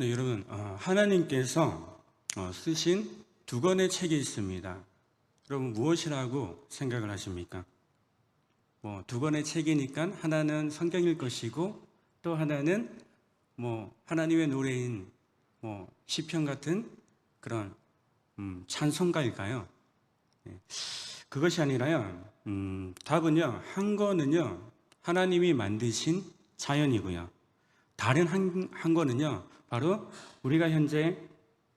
네, 여러분, 어, 하나님께서 어, 쓰신 두 권의 책이 있습니다. 여러분, 무엇이라고 생각을 하십니까? 뭐, 두 권의 책이니까 하나는 성경일 것이고 또 하나는 뭐, 하나님의 노래인 뭐, 시편 같은 그런 음, 찬송가일까요? 네. 그것이 아니라요, 음, 답은요, 한 권은요, 하나님이 만드신 자연이고요. 다른 한, 한 권은요, 바로 우리가 현재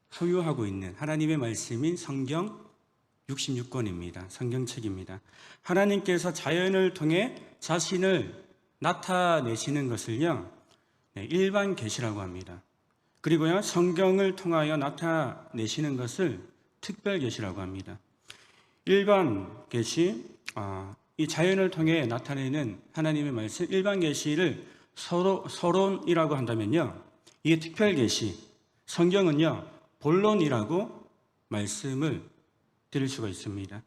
소유하고 있는 하나님의 말씀인 성경 66권입니다. 성경책입니다. 하나님께서 자연을 통해 자신을 나타내시는 것을요, 네, 일반 계시라고 합니다. 그리고요, 성경을 통하여 나타내시는 것을 특별 계시라고 합니다. 일반 계시, 아, 이 자연을 통해 나타내는 하나님의 말씀, 일반 계시를 서론이라고 한다면요, 이게 특별 계시, 성경은요, 본론이라고 말씀을 드릴 수가 있습니다.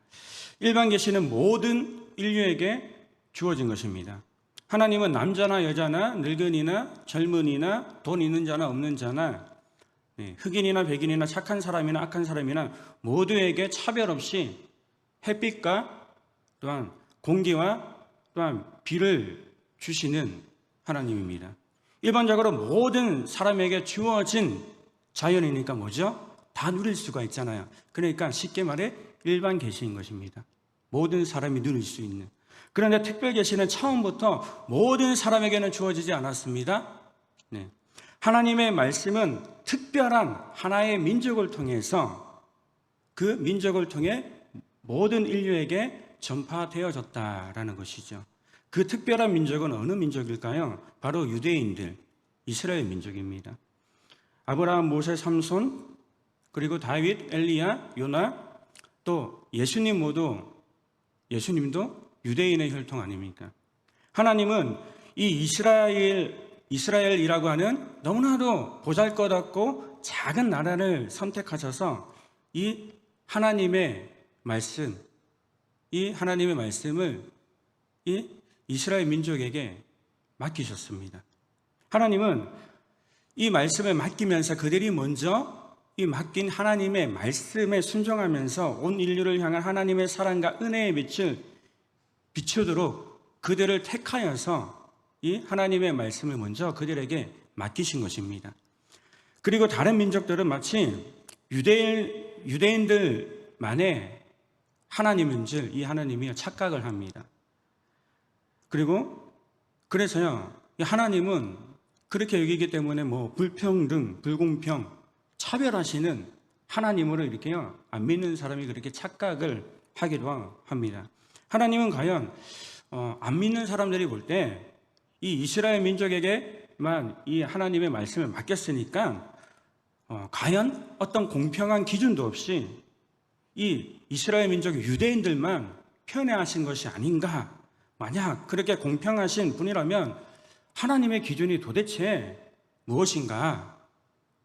일반 계시는 모든 인류에게 주어진 것입니다. 하나님은 남자나 여자나 늙은이나 젊은이나 돈 있는 자나 없는 자나 네, 흑인이나 백인이나 착한 사람이나 악한 사람이나 모두에게 차별 없이 햇빛과 또한 공기와 또한 비를 주시는 하나님입니다. 일반적으로 모든 사람에게 주어진 자연이니까 뭐죠? 다 누릴 수가 있잖아요. 그러니까 쉽게 말해 일반 계시인 것입니다. 모든 사람이 누릴 수 있는. 그런데 특별 계시는 처음부터 모든 사람에게는 주어지지 않았습니다. 네. 하나님의 말씀은 특별한 하나의 민족을 통해서 그 민족을 통해 모든 인류에게 전파되어졌다라는 것이죠. 그 특별한 민족은 어느 민족일까요? 바로 유대인들, 이스라엘 민족입니다. 아브라함, 모세, 삼손, 그리고 다윗, 엘리야, 요나, 또 예수님 모두 예수님도 유대인의 혈통 아닙니까? 하나님은 이 이스라엘 이스라엘이라고 하는 너무나도 보잘것없고 작은 나라를 선택하셔서 이 하나님의 말씀, 이 하나님의 말씀을 이 이스라엘 민족에게 맡기셨습니다. 하나님은 이 말씀을 맡기면서 그들이 먼저 이 맡긴 하나님의 말씀에 순종하면서 온 인류를 향한 하나님의 사랑과 은혜의 빛을 비추도록 그들을 택하여서 이 하나님의 말씀을 먼저 그들에게 맡기신 것입니다. 그리고 다른 민족들은 마치 유대인, 유대인들만의 하나님인 줄 이 하나님이 착각을 합니다. 그리고 그래서요, 이 하나님은 그렇게 여기기 때문에 뭐 불평등, 불공평, 차별하시는 하나님으로 이렇게요, 안 믿는 사람이 그렇게 착각을 하기도 합니다. 하나님은 과연 어, 안 믿는 사람들이 볼 때 이 이스라엘 민족에게만 이 하나님의 말씀을 맡겼으니까 어, 과연 어떤 공평한 기준도 없이 이 이스라엘 민족 유대인들만 편애하신 것이 아닌가? 만약 그렇게 공평하신 분이라면 하나님의 기준이 도대체 무엇인가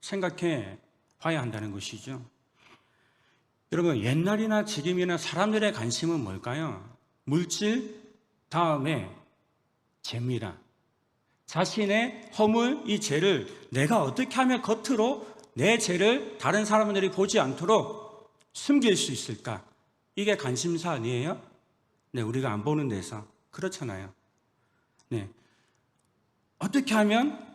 생각해 봐야 한다는 것이죠. 여러분, 옛날이나 지금이나 사람들의 관심은 뭘까요? 물질, 다음에 죄입니다. 자신의 허물, 이 죄를 내가 어떻게 하면 겉으로 내 죄를 다른 사람들이 보지 않도록 숨길 수 있을까? 이게 관심사 아니에요? 네, 우리가 안 보는 데서. 그렇잖아요. 네. 어떻게 하면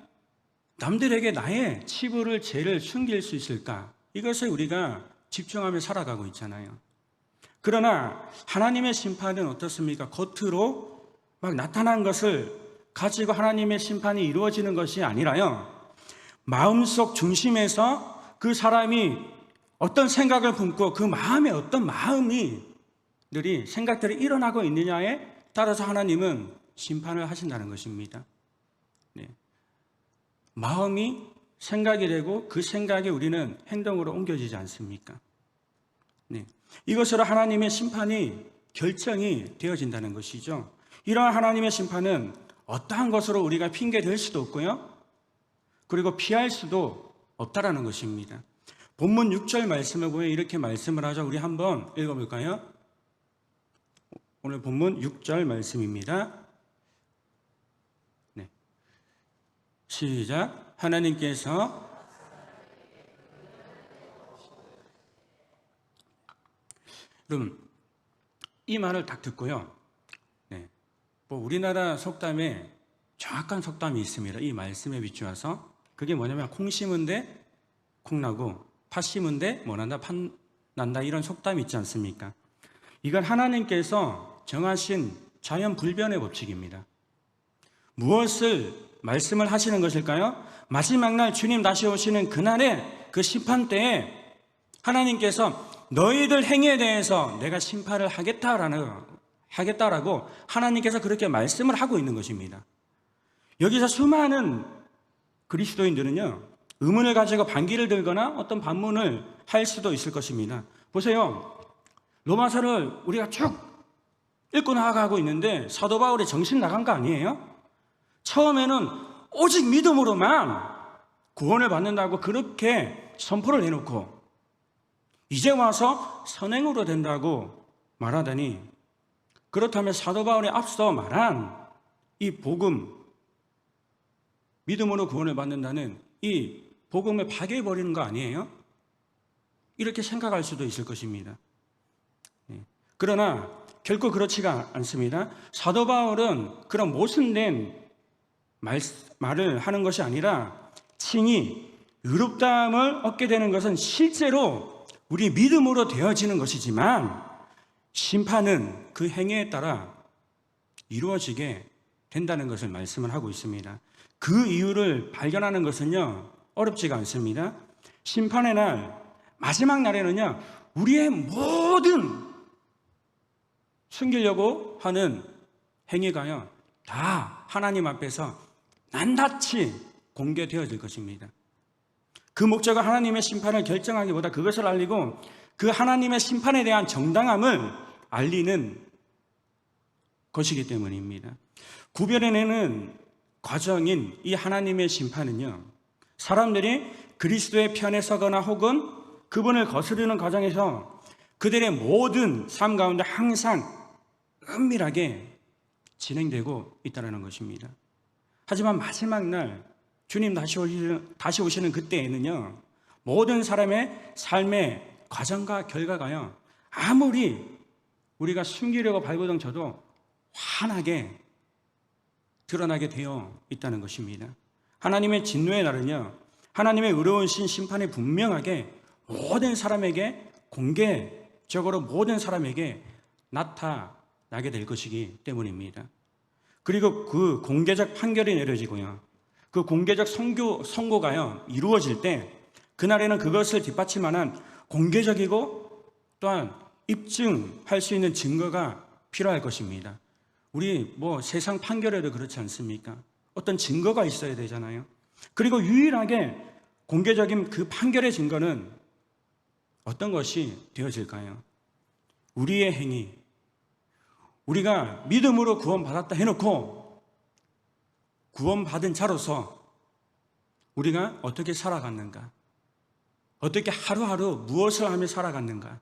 남들에게 나의 치부를, 죄를 숨길 수 있을까? 이것을 우리가 집중하며 살아가고 있잖아요. 그러나 하나님의 심판은 어떻습니까? 겉으로 막 나타난 것을 가지고 하나님의 심판이 이루어지는 것이 아니라요. 마음속 중심에서 그 사람이 어떤 생각을 품고 그 마음에 어떤 마음이 들이 생각들이 일어나고 있느냐에 따라서 하나님은 심판을 하신다는 것입니다. 네. 마음이 생각이 되고 그 생각이 우리는 행동으로 옮겨지지 않습니까? 네. 이것으로 하나님의 심판이 결정이 되어진다는 것이죠. 이러한 하나님의 심판은 어떠한 것으로 우리가 핑계 댈 수도 없고요. 그리고 피할 수도 없다라는 것입니다. 본문 6절 말씀을 보면 이렇게 말씀을 하죠. 우리 한번 읽어볼까요? 오늘 본문 6절 말씀입니다. 네. 시작. 하나님께서 여러분, 이 말을 딱 듣고요. 네. 뭐 우리나라 속담에 정확한 속담이 있습니다. 이 말씀에 비추어서. 그게 뭐냐면, 콩 심은데 콩 나고, 팥 심은데 뭐 난다, 팥 난다, 이런 속담이 있지 않습니까? 이걸 하나님께서 정하신 자연 불변의 법칙입니다. 무엇을 말씀을 하시는 것일까요? 마지막 날 주님 다시 오시는 그날에 그 심판 때에 하나님께서 너희들 행위에 대해서 내가 심판을 하겠다라는 하겠다라고 하나님께서 그렇게 말씀을 하고 있는 것입니다. 여기서 수많은 그리스도인들은요 의문을 가지고 반기를 들거나 어떤 반문을 할 수도 있을 것입니다. 보세요, 로마서를 우리가 쭉 읽고 나아가고 있는데 사도 바울이 정신 나간 거 아니에요? 처음에는 오직 믿음으로만 구원을 받는다고 그렇게 선포를 해놓고 이제 와서 선행으로 된다고 말하다니 그렇다면 사도 바울이 앞서 말한 이 복음 믿음으로 구원을 받는다는 이 복음을 파괴해 버리는 거 아니에요? 이렇게 생각할 수도 있을 것입니다. 예. 그러나 결코 그렇지가 않습니다. 사도 바울은 그런 모순된 말, 말을 하는 것이 아니라 친히 의롭다함을 얻게 되는 것은 실제로 우리 믿음으로 되어지는 것이지만 심판은 그 행위에 따라 이루어지게 된다는 것을 말씀을 하고 있습니다. 그 이유를 발견하는 것은요, 어렵지가 않습니다. 심판의 날, 마지막 날에는요, 우리의 모든 숨기려고 하는 행위가요, 다 하나님 앞에서 낱낱이 공개되어질 것입니다. 그 목적은 하나님의 심판을 결정하기보다 그것을 알리고 그 하나님의 심판에 대한 정당함을 알리는 것이기 때문입니다. 구별해내는 과정인 이 하나님의 심판은요, 사람들이 그리스도의 편에 서거나 혹은 그분을 거스르는 과정에서 그들의 모든 삶 가운데 항상 은밀하게 진행되고 있다는 것입니다. 하지만 마지막 날 주님 다시 오시는, 다시 오시는 그때에는요, 모든 사람의 삶의 과정과 결과가요, 아무리 우리가 숨기려고 발버둥 쳐도 환하게 드러나게 되어 있다는 것입니다. 하나님의 진노의 날은요, 하나님의 의로우신 심판이 분명하게 모든 사람에게 공개적으로 모든 사람에게 나타 나게 될 것이기 때문입니다. 그리고 그 공개적 판결이 내려지고요. 그 공개적 선교, 선고가요, 이루어질 때, 그날에는 그것을 뒷받침하는 공개적이고 또한 입증할 수 있는 증거가 필요할 것입니다. 우리 뭐 세상 판결에도 그렇지 않습니까? 어떤 증거가 있어야 되잖아요. 그리고 유일하게 공개적인 그 판결의 증거는 어떤 것이 되어질까요? 우리의 행위, 우리가 믿음으로 구원받았다 해놓고 구원받은 자로서 우리가 어떻게 살아갔는가? 어떻게 하루하루 무엇을 하며 살아갔는가?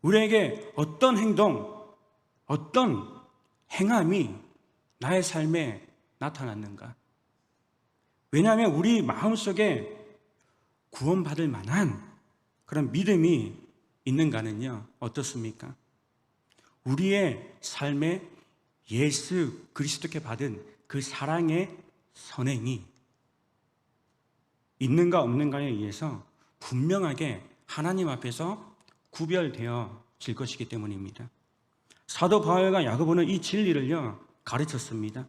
우리에게 어떤 행동, 어떤 행함이 나의 삶에 나타났는가? 왜냐하면 우리 마음속에 구원받을 만한 그런 믿음이 있는가는요, 어떻습니까? 우리의 삶에 예수 그리스도께 받은 그 사랑의 선행이 있는가 없는가에 의해서 분명하게 하나님 앞에서 구별되어 질 것이기 때문입니다. 사도 바울과 야고보는 이 진리를요 가르쳤습니다.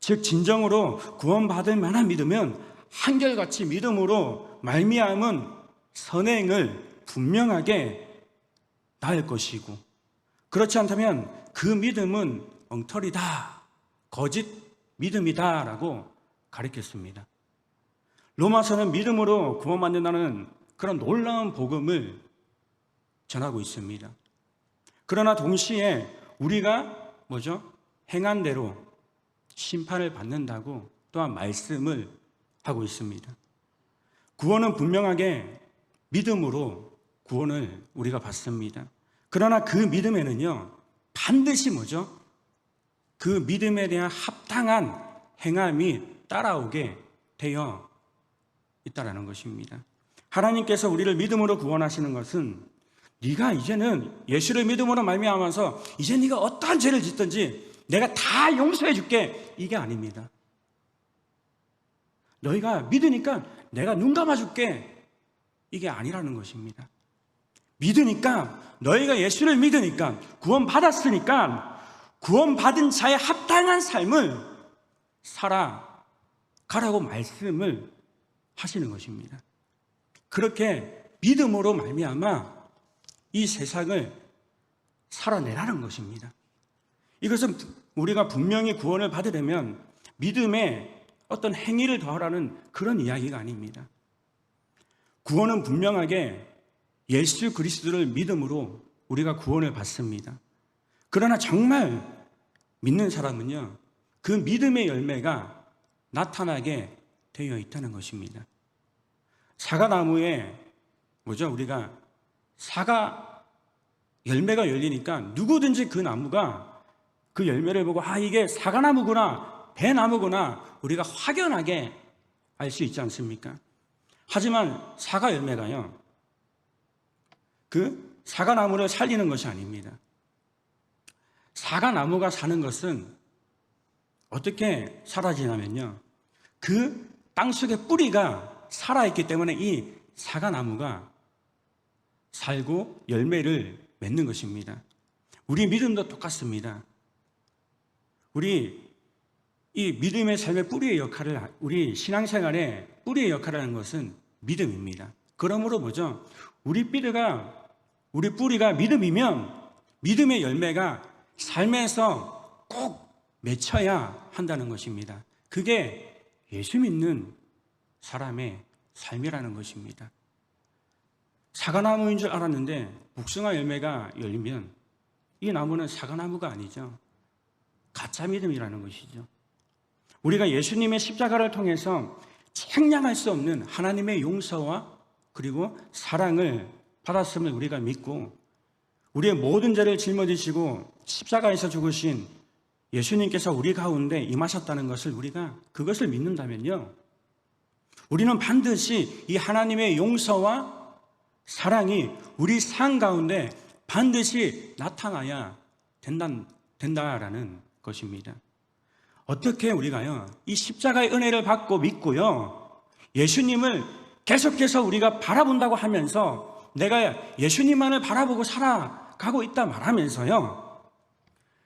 즉 진정으로 구원받을 만한 믿으면 한결같이 믿음으로 말미암은 선행을 분명하게 낳을 것이고 그렇지 않다면 그 믿음은 엉터리다, 거짓 믿음이다라고 가르쳤습니다. 로마서는 믿음으로 구원받는다는 그런 놀라운 복음을 전하고 있습니다. 그러나 동시에 우리가 뭐죠? 행한 대로 심판을 받는다고 또한 말씀을 하고 있습니다. 구원은 분명하게 믿음으로 구원을 우리가 받습니다. 그러나 그 믿음에는요, 반드시 뭐죠? 그 믿음에 대한 합당한 행함이 따라오게 되어 있다라는 것입니다. 하나님께서 우리를 믿음으로 구원하시는 것은 네가 이제는 예수를 믿음으로 말미암아서 이제 네가 어떠한 죄를 짓든지 내가 다 용서해 줄게 이게 아닙니다. 너희가 믿으니까 내가 눈 감아 줄게 이게 아니라는 것입니다. 믿으니까 너희가 예수를 믿으니까 구원 받았으니까 구원 받은 자의 합당한 삶을 살아 가라고 말씀을 하시는 것입니다. 그렇게 믿음으로 말미암아 이 세상을 살아내라는 것입니다. 이것은 우리가 분명히 구원을 받으려면 믿음에 어떤 행위를 더하라는 그런 이야기가 아닙니다. 구원은 분명하게 예수 그리스도를 믿음으로 우리가 구원을 받습니다. 그러나 정말 믿는 사람은요, 그 믿음의 열매가 나타나게 되어 있다는 것입니다. 사과나무에 뭐죠? 우리가 사과 열매가 열리니까 누구든지 그 나무가 그 열매를 보고 아 이게 사과나무구나 배나무구나 우리가 확연하게 알 수 있지 않습니까? 하지만 사과 열매가요 그 사과나무를 살리는 것이 아닙니다. 사과나무가 사는 것은 어떻게 사라지냐면요 그 땅속의 뿌리가 살아있기 때문에 이 사과나무가 살고 열매를 맺는 것입니다. 우리 믿음도 똑같습니다. 우리 이 믿음의 삶의 뿌리의 역할을 우리 신앙생활의 뿌리의 역할을 하는 것은 믿음입니다. 그러므로 뭐죠? 우리 뿌리가 우리 뿌리가 믿음이면 믿음의 열매가 삶에서 꼭 맺혀야 한다는 것입니다. 그게 예수 믿는 사람의 삶이라는 것입니다. 사과나무인 줄 알았는데 복숭아 열매가 열리면 이 나무는 사과나무가 아니죠. 가짜 믿음이라는 것이죠. 우리가 예수님의 십자가를 통해서 책량할 수 없는 하나님의 용서와 그리고 사랑을 받았음을 우리가 믿고 우리의 모든 죄를 짊어지시고 십자가에서 죽으신 예수님께서 우리 가운데 임하셨다는 것을 우리가 그것을 믿는다면요. 우리는 반드시 이 하나님의 용서와 사랑이 우리 삶 가운데 반드시 나타나야 된다, 된다라는 것입니다. 어떻게 우리가요, 이 십자가의 은혜를 받고 믿고요, 예수님을 계속해서 우리가 바라본다고 하면서 내가 예수님만을 바라보고 살아가고 있다 말하면서요,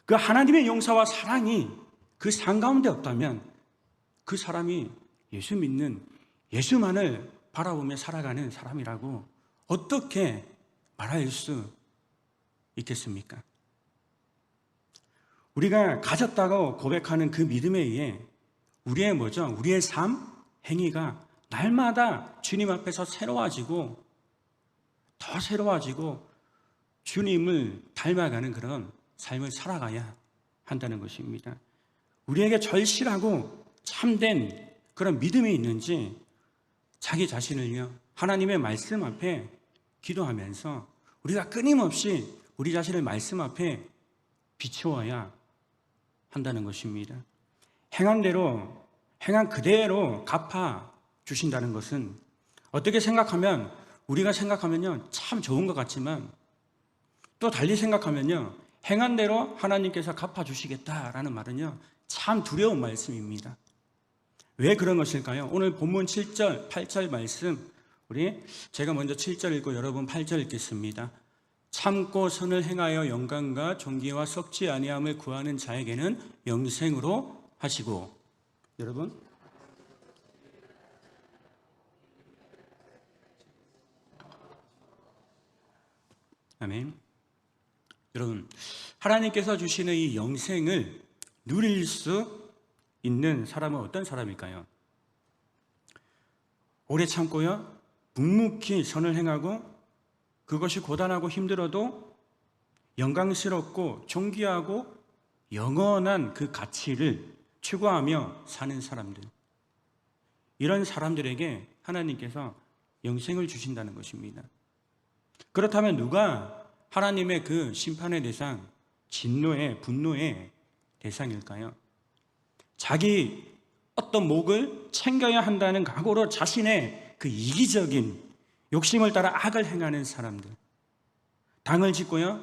그 하나님의 용서와 사랑이 그삶 가운데 없다면 그 사람이 예수 믿는 예수만을 바라보며 살아가는 사람이라고 어떻게 말할 수 있겠습니까? 우리가 가졌다고 고백하는 그 믿음에 의해 우리의 뭐죠? 우리의 삶, 행위가 날마다 주님 앞에서 새로워지고 더 새로워지고 주님을 닮아가는 그런 삶을 살아가야 한다는 것입니다. 우리에게 절실하고 참된 그런 믿음이 있는지 자기 자신을요, 하나님의 말씀 앞에 기도하면서 우리가 끊임없이 우리 자신을 말씀 앞에 비추어야 한다는 것입니다. 행한 대로, 행한 그대로 갚아 주신다는 것은 어떻게 생각하면 우리가 생각하면요, 참 좋은 것 같지만 또 달리 생각하면요, 행한 대로 하나님께서 갚아 주시겠다라는 말은요, 참 두려운 말씀입니다. 왜 그런 것일까요? 오늘 본문 7절, 8절 말씀, 우리 제가 먼저 7절 읽고 여러분 8절 읽겠습니다. 참고 선을 행하여 영광과 존귀와 썩지 아니함을 구하는 자에게는 영생으로 하시고 여러분 아멘. 여러분 하나님께서 주시는 이 영생을 누릴 수 있는 사람은 어떤 사람일까요? 오래 참고요. 묵묵히 선을 행하고 그것이 고단하고 힘들어도 영광스럽고 존귀하고 영원한 그 가치를 추구하며 사는 사람들. 이런 사람들에게 하나님께서 영생을 주신다는 것입니다. 그렇다면 누가 하나님의 그 심판의 대상, 진노의, 분노의 대상일까요? 자기 어떤 목을 챙겨야 한다는 각오로 자신의 그 이기적인 욕심을 따라 악을 행하는 사람들. 당을 짓고요.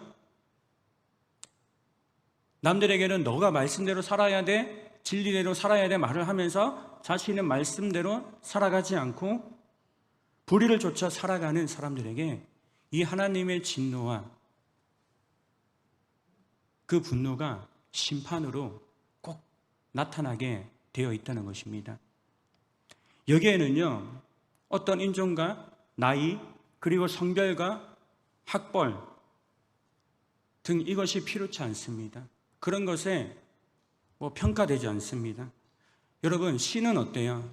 남들에게는 너가 말씀대로 살아야 돼, 진리대로 살아야 돼 말을 하면서 자신의 말씀대로 살아가지 않고 불의를 쫓아 살아가는 사람들에게 이 하나님의 진노와 그 분노가 심판으로 꼭 나타나게 되어 있다는 것입니다. 여기에는요, 어떤 인종과 나이, 그리고 성별과 학벌 등 이것이 필요치 않습니다. 그런 것에 뭐 평가되지 않습니다. 여러분, 씨는 어때요?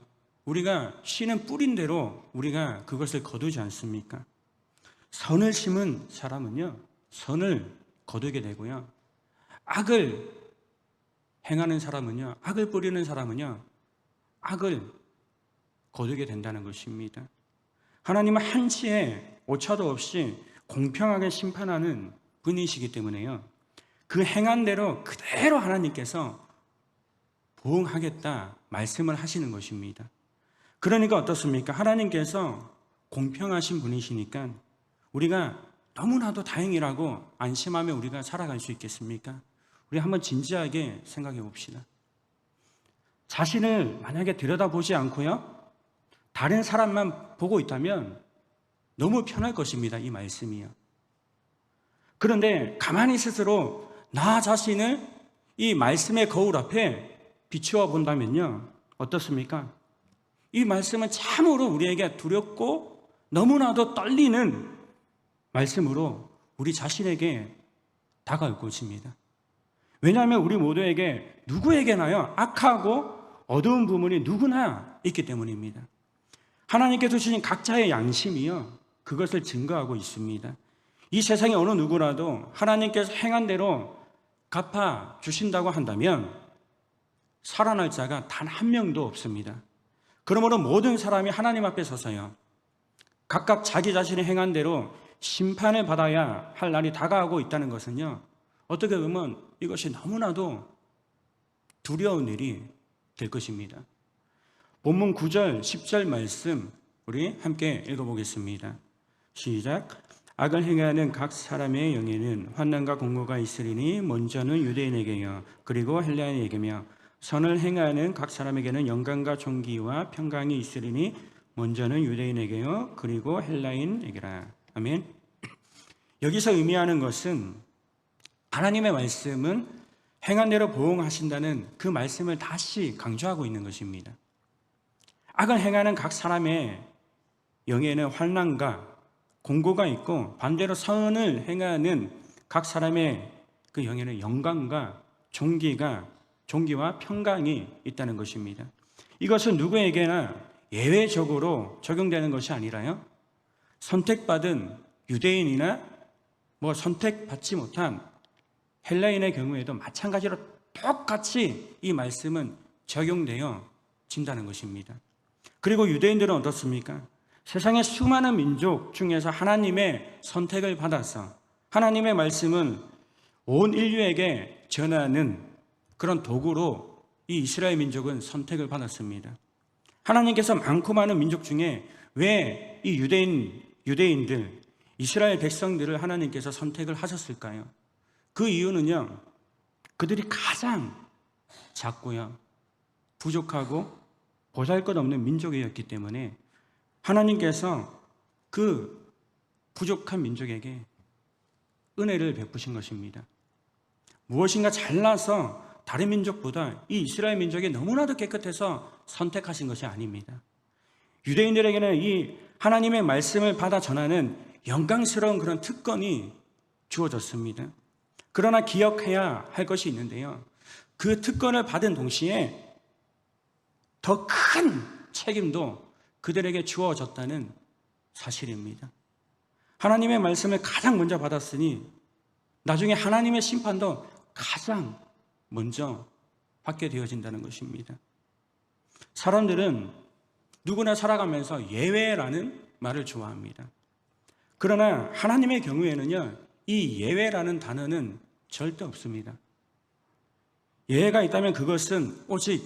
우리가 씨는 뿌린 대로 우리가 그것을 거두지 않습니까? 선을 심은 사람은요, 선을 거두게 되고요. 악을 행하는 사람은요, 악을 뿌리는 사람은요, 악을 거두게 된다는 것입니다. 하나님은 한치의 오차도 없이 공평하게 심판하는 분이시기 때문에요. 그 행한 대로 그대로 하나님께서 보응하겠다 말씀을 하시는 것입니다. 그러니까 어떻습니까? 하나님께서 공평하신 분이시니까 우리가 너무나도 다행이라고 안심하며 우리가 살아갈 수 있겠습니까? 우리 한번 진지하게 생각해 봅시다. 자신을 만약에 들여다보지 않고요. 다른 사람만 보고 있다면 너무 편할 것입니다. 이 말씀이요. 그런데 가만히 스스로 나 자신을 이 말씀의 거울 앞에 비추어 본다면요. 어떻습니까? 이 말씀은 참으로 우리에게 두렵고 너무나도 떨리는 말씀으로 우리 자신에게 다가올 것입니다. 왜냐하면 우리 모두에게 누구에게나요, 악하고 어두운 부분이 누구나 있기 때문입니다. 하나님께서 주신 각자의 양심이요, 그것을 증거하고 있습니다. 이 세상의 어느 누구라도 하나님께서 행한 대로 갚아 주신다고 한다면 살아날 자가 단 한 명도 없습니다. 그러므로 모든 사람이 하나님 앞에 서서요. 각각 자기 자신의 행한 대로 심판을 받아야 할 날이 다가오고 있다는 것은요. 어떻게 보면 이것이 너무나도 두려운 일이 될 것입니다. 본문 9절, 10절 말씀 우리 함께 읽어보겠습니다. 시작. 악을 행하는 각 사람의 영에는 환난과 공고가 있으리니 먼저는 유대인에게요 그리고 헬라인에게며 선을 행하는 각 사람에게는 영광과 존귀와 평강이 있으리니 먼저는 유대인에게요 그리고 헬라인에게라 아멘. 여기서 의미하는 것은 하나님의 말씀은 행한 대로 보응하신다는 그 말씀을 다시 강조하고 있는 것입니다. 악을 행하는 각 사람의 영에는 환난과 공고가 있고 반대로 선을 행하는 각 사람의 그 영에는 영광과 존귀가 존귀와 평강이 있다는 것입니다. 이것은 누구에게나 예외적으로 적용되는 것이 아니라요. 선택받은 유대인이나 뭐 선택받지 못한 헬라인의 경우에도 마찬가지로 똑같이 이 말씀은 적용되어 진다는 것입니다. 그리고 유대인들은 어떻습니까? 세상의 수많은 민족 중에서 하나님의 선택을 받아서 하나님의 말씀은 온 인류에게 전하는 그런 도구로 이 이스라엘 민족은 선택을 받았습니다. 하나님께서 많고 많은 민족 중에 왜 이 유대인 유대인들 이스라엘 백성들을 하나님께서 선택을 하셨을까요? 그 이유는요. 그들이 가장 작고요. 부족하고 보잘 것 없는 민족이었기 때문에 하나님께서 그 부족한 민족에게 은혜를 베푸신 것입니다. 무엇인가 잘나서 다른 민족보다 이 이스라엘 민족이 너무나도 깨끗해서 선택하신 것이 아닙니다. 유대인들에게는 이 하나님의 말씀을 받아 전하는 영광스러운 그런 특권이 주어졌습니다. 그러나 기억해야 할 것이 있는데요. 그 특권을 받은 동시에 더 큰 책임도 그들에게 주어졌다는 사실입니다. 하나님의 말씀을 가장 먼저 받았으니 나중에 하나님의 심판도 가장 먼저 받게 되어진다는 것입니다. 사람들은 누구나 살아가면서 예외라는 말을 좋아합니다. 그러나 하나님의 경우에는요, 이 예외라는 단어는 절대 없습니다. 예외가 있다면 그것은 오직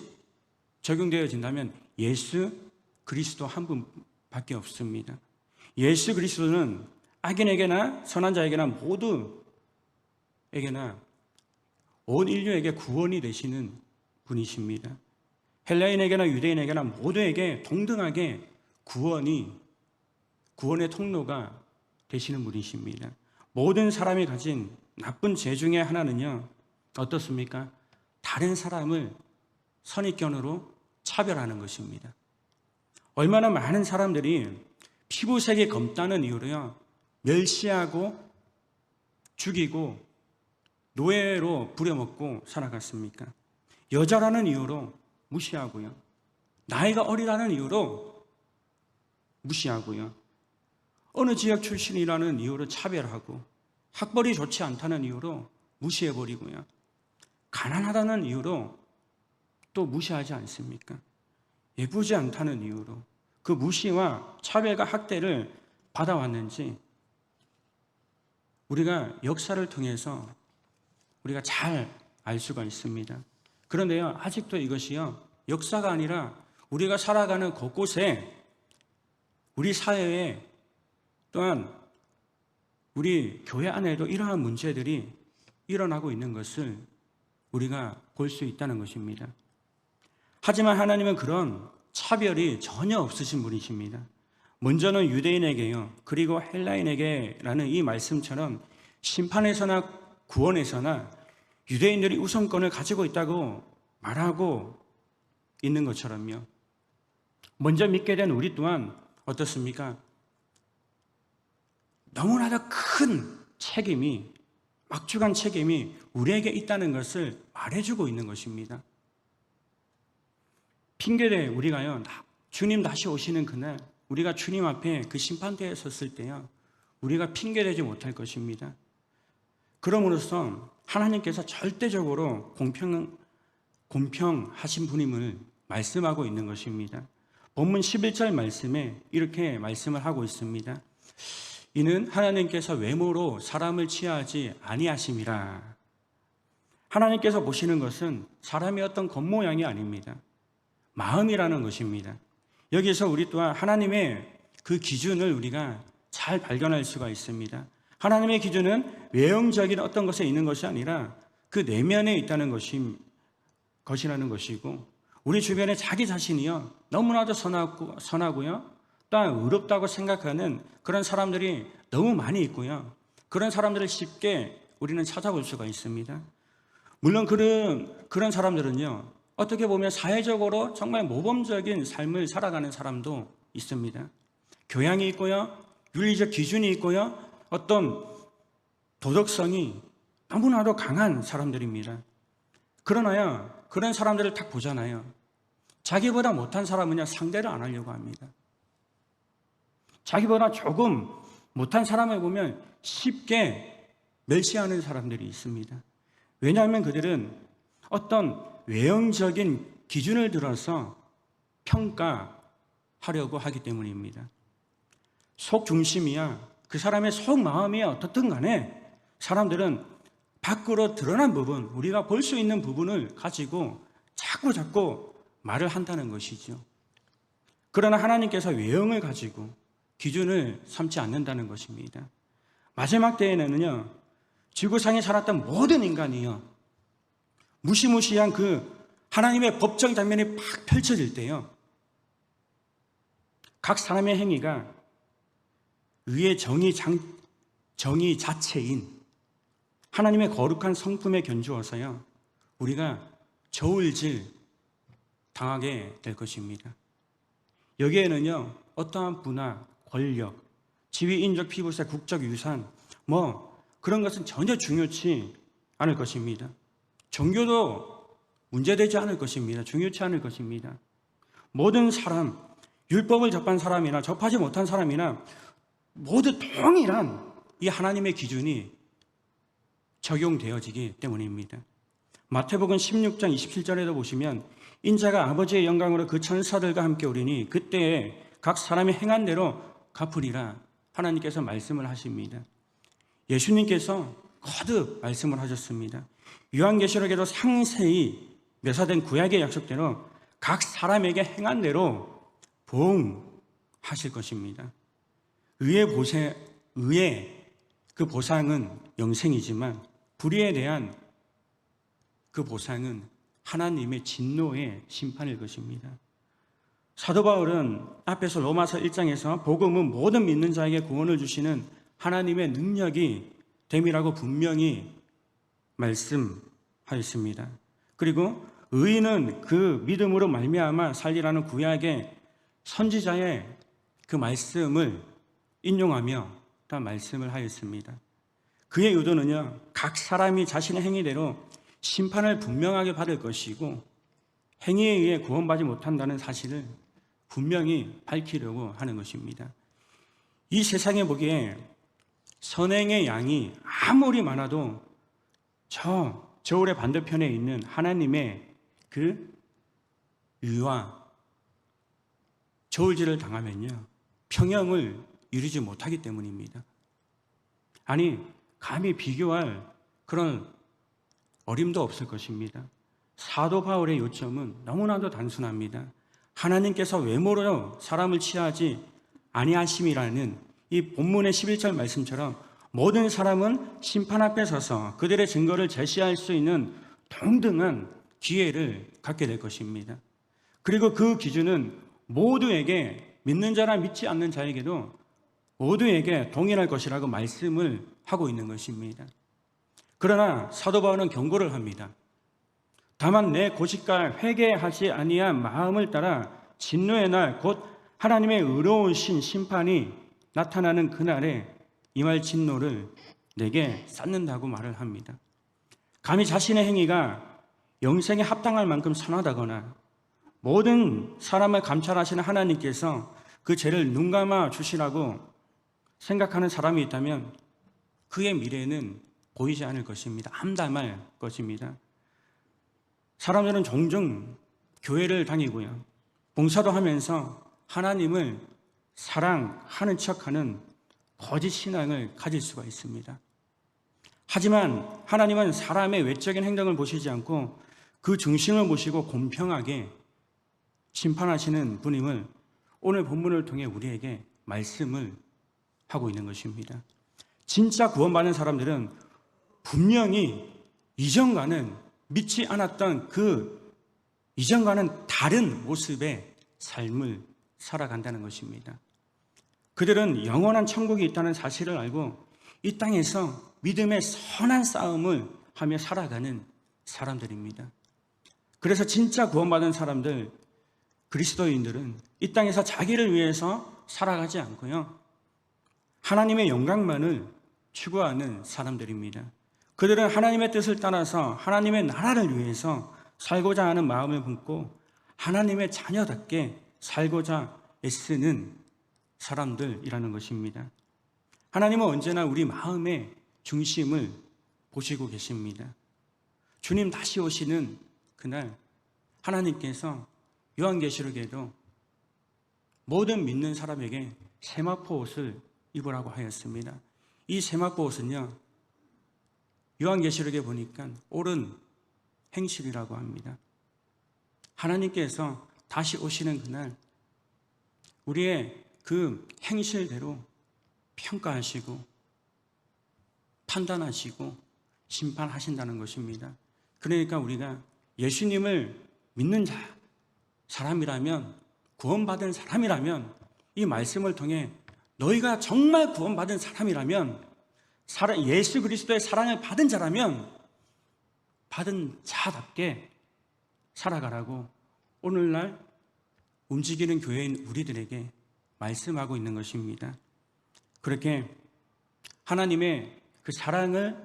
적용되어진다면 예수 그리스도 한 분밖에 없습니다. 예수 그리스도는 악인에게나 선한 자에게나 모두에게나 온 인류에게 구원이 되시는 분이십니다. 헬라인에게나 유대인에게나 모두에게 동등하게 구원이 구원의 통로가 되시는 분이십니다. 모든 사람이 가진 나쁜 죄 중에 하나는요. 어떻습니까? 다른 사람을 선입견으로 차별하는 것입니다. 얼마나 많은 사람들이 피부색이 검다는 이유로요. 멸시하고 죽이고 노예로 부려먹고 살아갔습니까? 여자라는 이유로 무시하고요. 나이가 어리다는 이유로 무시하고요. 어느 지역 출신이라는 이유로 차별하고 학벌이 좋지 않다는 이유로 무시해버리고요. 가난하다는 이유로 또 무시하지 않습니까? 예쁘지 않다는 이유로 그 무시와 차별과 학대를 받아왔는지 우리가 역사를 통해서 우리가 잘 알 수가 있습니다. 그런데요, 아직도 이것이요, 역사가 아니라 우리가 살아가는 곳곳에 우리 사회에 또한 우리 교회 안에도 이러한 문제들이 일어나고 있는 것을 우리가 볼 수 있다는 것입니다. 하지만 하나님은 그런 차별이 전혀 없으신 분이십니다. 먼저는 유대인에게요, 그리고 헬라인에게라는 이 말씀처럼 심판에서나 구원에서나 유대인들이 우선권을 가지고 있다고 말하고 있는 것처럼요. 먼저 믿게 된 우리 또한 어떻습니까? 너무나도 큰 책임이, 막중한 책임이 우리에게 있다는 것을 말해주고 있는 것입니다. 핑계대 우리가요, 주님 다시 오시는 그날, 우리가 주님 앞에 그 심판대에 섰을 때요, 우리가 핑계대지 못할 것입니다. 그럼으로써 하나님께서 절대적으로 공평, 공평하신 분임을 말씀하고 있는 것입니다. 본문 11절 말씀에 이렇게 말씀을 하고 있습니다. 이는 하나님께서 외모로 사람을 취하지 아니하심이라. 하나님께서 보시는 것은 사람의 어떤 겉모양이 아닙니다. 마음이라는 것입니다. 여기서 우리 또한 하나님의 그 기준을 우리가 잘 발견할 수가 있습니다. 하나님의 기준은 외형적인 어떤 것에 있는 것이 아니라 그 내면에 있다는 것이, 것이라는 것이고 우리 주변에 자기 자신이요 너무나도 선하고, 선하고요 또한 의롭다고 생각하는 그런 사람들이 너무 많이 있고요. 그런 사람들을 쉽게 우리는 찾아볼 수가 있습니다. 물론 그런, 그런 사람들은요 어떻게 보면 사회적으로 정말 모범적인 삶을 살아가는 사람도 있습니다. 교양이 있고요 윤리적 기준이 있고요 어떤 도덕성이 너무나도 강한 사람들입니다. 그러나요, 그런 사람들을 딱 보잖아요. 자기보다 못한 사람은요, 상대를 안 하려고 합니다. 자기보다 조금 못한 사람을 보면 쉽게 멸시하는 사람들이 있습니다. 왜냐하면 그들은 어떤 외형적인 기준을 들어서 평가하려고 하기 때문입니다. 속 중심이야 그 사람의 속 마음이 어떻든 간에 사람들은 밖으로 드러난 부분, 우리가 볼 수 있는 부분을 가지고 자꾸 자꾸 말을 한다는 것이죠. 그러나 하나님께서 외형을 가지고 기준을 삼지 않는다는 것입니다. 마지막 때에는요, 지구상에 살았던 모든 인간이요, 무시무시한 그 하나님의 법정 장면이 팍 펼쳐질 때요, 각 사람의 행위가 위의 정의, 장, 정의 자체인 하나님의 거룩한 성품에 견주어서요, 우리가 저울질 당하게 될 것입니다. 여기에는요, 어떠한 문화, 권력, 지위, 인적, 피부색, 국적, 유산, 뭐, 그런 것은 전혀 중요치 않을 것입니다. 종교도 문제되지 않을 것입니다. 중요치 않을 것입니다. 모든 사람, 율법을 접한 사람이나 접하지 못한 사람이나 모두 동일한 이 하나님의 기준이 적용되어지기 때문입니다. 마태복음 16장 27절에도 보시면 인자가 아버지의 영광으로 그 천사들과 함께 오리니 그때에 각 사람이 행한 대로 갚으리라 하나님께서 말씀을 하십니다. 예수님께서 거듭 말씀을 하셨습니다. 요한계시록에도 상세히 묘사된 구약의 약속대로 각 사람에게 행한 대로 보응하실 것입니다. 의에 보세, 의의 그 보상은 영생이지만 불의에 대한 그 보상은 하나님의 진노의 심판일 것입니다. 사도 바울은 앞에서 로마서 1장에서 복음은 모든 믿는 자에게 구원을 주시는 하나님의 능력이 됨이라고 분명히 말씀하였습니다. 그리고 의인은 그 믿음으로 말미암아 살리라는 구약의 선지자의 그 말씀을 인용하며 다 말씀을 하였습니다. 그의 의도는요, 각 사람이 자신의 행위대로 심판을 분명하게 받을 것이고, 행위에 의해 구원받지 못한다는 사실을 분명히 밝히려고 하는 것입니다. 이 세상에 보기에 선행의 양이 아무리 많아도 저 저울의 반대편에 있는 하나님의 그 의와 저울질을 당하면요 평형을 이루지 못하기 때문입니다. 아니 감히 비교할 그런 어림도 없을 것입니다. 사도 바울의 요점은 너무나도 단순합니다. 하나님께서 외모로 사람을 취하지 아니하심이라는 이 본문의 11절 말씀처럼 모든 사람은 심판 앞에 서서 그들의 증거를 제시할 수 있는 동등한 기회를 갖게 될 것입니다. 그리고 그 기준은 모두에게 믿는 자나 믿지 않는 자에게도 모두에게 동일할 것이라고 말씀을 하고 있는 것입니다. 그러나 사도 바울은 경고를 합니다. 다만 내 고식과 회개하지 아니한 마음을 따라 진노의 날 곧 하나님의 의로우신 심판이 나타나는 그날에 임할 진노를 내게 쌓는다고 말을 합니다. 감히 자신의 행위가 영생에 합당할 만큼 선하다거나 모든 사람을 감찰하시는 하나님께서 그 죄를 눈감아 주시라고 생각하는 사람이 있다면 그의 미래는 보이지 않을 것입니다. 암담할 것입니다. 사람들은 종종 교회를 다니고요. 봉사도 하면서 하나님을 사랑하는 척하는 거짓 신앙을 가질 수가 있습니다. 하지만 하나님은 사람의 외적인 행동을 보시지 않고 그 중심을 보시고 공평하게 심판하시는 분임을 오늘 본문을 통해 우리에게 말씀을 하고 있는 것입니다. 진짜 구원받는 사람들은 분명히 이전과는 믿지 않았던 그 이전과는 다른 모습의 삶을 살아간다는 것입니다. 그들은 영원한 천국이 있다는 사실을 알고 이 땅에서 믿음의 선한 싸움을 하며 살아가는 사람들입니다. 그래서 진짜 구원받은 사람들, 그리스도인들은 이 땅에서 자기를 위해서 살아가지 않고요. 하나님의 영광만을 추구하는 사람들입니다. 그들은 하나님의 뜻을 따라서 하나님의 나라를 위해서 살고자 하는 마음을 품고 하나님의 자녀답게 살고자 애쓰는 사람들이라는 것입니다. 하나님은 언제나 우리 마음의 중심을 보시고 계십니다. 주님 다시 오시는 그날 하나님께서 요한계시록에도 모든 믿는 사람에게 세마포 옷을 입으라고 하였습니다. 이 세마포 옷은요, 요한계시록에 보니까 옳은 행실이라고 합니다. 하나님께서 다시 오시는 그날 우리의 그 행실대로 평가하시고 판단하시고 심판하신다는 것입니다. 그러니까 우리가 예수님을 믿는 자, 사람이라면, 구원받은 사람이라면, 이 말씀을 통해 너희가 정말 구원받은 사람이라면, 예수 그리스도의 사랑을 받은 자라면, 받은 자답게 살아가라고 오늘날 움직이는 교회인 우리들에게 말씀하고 있는 것입니다. 그렇게 하나님의 그 사랑을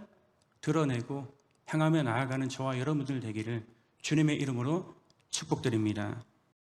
드러내고 향하며 나아가는 저와 여러분들 되기를 주님의 이름으로 축복드립니다.